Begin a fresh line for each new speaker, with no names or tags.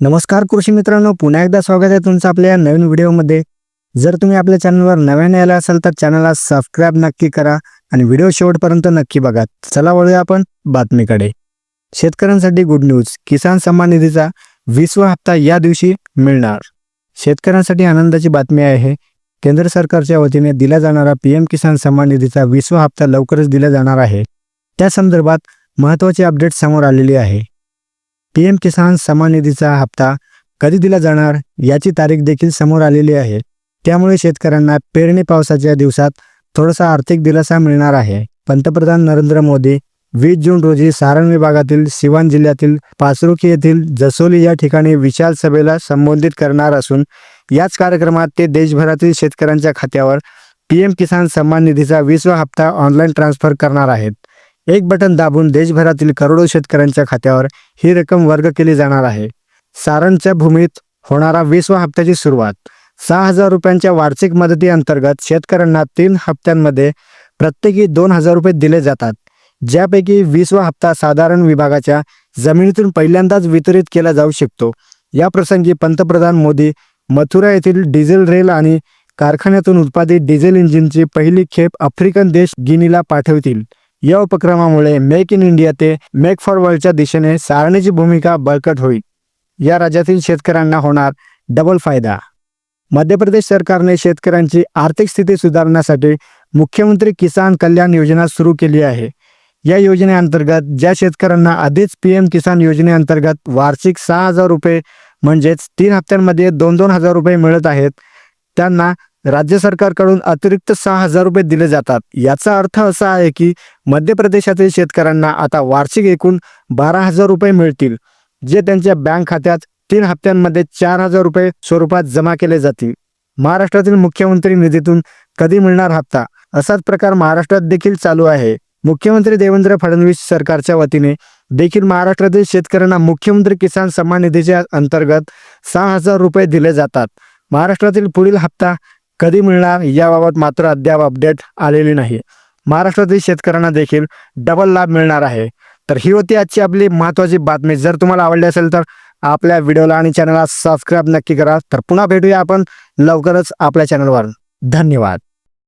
नमस्कार कृषी मित्रांनो पुन्हा एकदा स्वागत आहे तुमचं आपल्या या नवीन व्हिडिओमध्ये. जर तुम्ही आपल्या चॅनलवर नव्याने आला असाल तर चॅनलला सबस्क्राईब नक्की करा आणि व्हिडिओ शेवटपर्यंत नक्की बघा. चला वळूया आपण बातमीकडे. शेतकऱ्यांसाठी गुड न्यूज किसान सन्मान निधीचा वीसवा हप्ता या दिवशी मिळणार. शेतकऱ्यांसाठी आनंदाची बातमी आहे केंद्र सरकारच्या वतीने दिला जाणारा पी एम किसान सन्मान निधीचा वीसवा हप्ता लवकरच दिला जाणार आहे. त्या संदर्भात महत्त्वाची अपडेट समोर आलेली आहे. पी एम किसान सन्मान निधीचा हप्ता कधी दिला जाणार याची तारीख देखील समोर आलेली आहे. त्यामुळे शेतकऱ्यांना पेरणी पावसाच्या दिवसात थोडासा आर्थिक दिलासा मिळणार आहे. पंतप्रधान नरेंद्र मोदी वीस जून रोजी सारण विभागातील सिवान जिल्ह्यातील पाचरुखी येथील जसोली या ठिकाणी विशाल सभेला संबोधित करणार असून याच कार्यक्रमात ते देशभरातील शेतकऱ्यांच्या खात्यावर पी एम किसान सन्मान निधीचा वीसवा हप्ता ऑनलाईन ट्रान्स्फर करणार आहेत. एक बटन दाबून देशभरातील करोडो शेतकऱ्यांच्या खात्यावर ही रक्कम वर्ग केली जाणार आहे. सारणच्या भूमीत होणारा वीसवा हप्त्याची सुरुवात. सहा हजार रुपयांच्या वार्षिक मदती अंतर्गत शेतकऱ्यांना तीन हप्त्यांमध्ये प्रत्येकी दोन हजार रुपये दिले जातात. ज्यापैकी वीसवा हप्ता साधारण विभागाच्या जमिनीतून पहिल्यांदाच वितरित केला जाऊ शकतो. या प्रसंगी पंतप्रधान मोदी मथुरा येथील डिझेल रेल आणि कारखान्यातून उत्पादित डिझेल इंजिनची पहिली खेप आफ्रिकन देश गिनीला पाठवतील. या उपक्रमामुळे मेक इन इंडिया ते मेक फॉर वर्ल्डच्या दिशेने सारणीची भूमिका बळकट होईल. या राज्यातील शेतकऱ्यांना होणार डबल फायदा. मध्य प्रदेश सरकारने शेतकऱ्यांची आर्थिक स्थिती सुधारण्यासाठी मुख्यमंत्री किसान कल्याण योजना सुरू केली आहे. या योजनेअंतर्गत ज्या शेतकऱ्यांना आधीच पी एम किसान योजनेअंतर्गत वार्षिक सहा हजार रुपये म्हणजेच तीन हप्त्यांमध्ये दोन दोन हजार रुपये मिळत आहेत त्यांना राज्य सरकारकडून अतिरिक्त सहा हजार रुपये दिले जातात. याचा अर्थ असा आहे की मध्य प्रदेशातील शेतकऱ्यांना आता वार्षिक एकूण बारा हजार रुपये मिळतील जे त्यांच्या बँक खात्यात तीन हप्त्यांमध्ये चार हजार रुपये स्वरूपात जमा केले जातील. महाराष्ट्रातील मुख्यमंत्री निधीतून कधी मिळणार हप्ता? असाच प्रकार महाराष्ट्रात देखील चालू आहे. मुख्यमंत्री देवेंद्र फडणवीस सरकारच्या वतीने देखील महाराष्ट्रातील शेतकऱ्यांना मुख्यमंत्री किसान सन्मान निधीच्या अंतर्गत सहा हजार रुपये दिले जातात. महाराष्ट्रातील पुढील हप्ता कधी मिळणार याबाबत मात्र अद्याप अपडेट आलेली नाही. महाराष्ट्रातील शेतकऱ्यांना देखील डबल लाभ मिळणार आहे. तर ही होती आजची आपली महत्त्वाची बातमी. जर तुम्हाला आवडली असेल तर आपल्या व्हिडिओला आणि चॅनलला सबस्क्राईब नक्की करा. तर पुन्हा भेटूया आपण लवकरच आपल्या चॅनलवर धन्यवाद.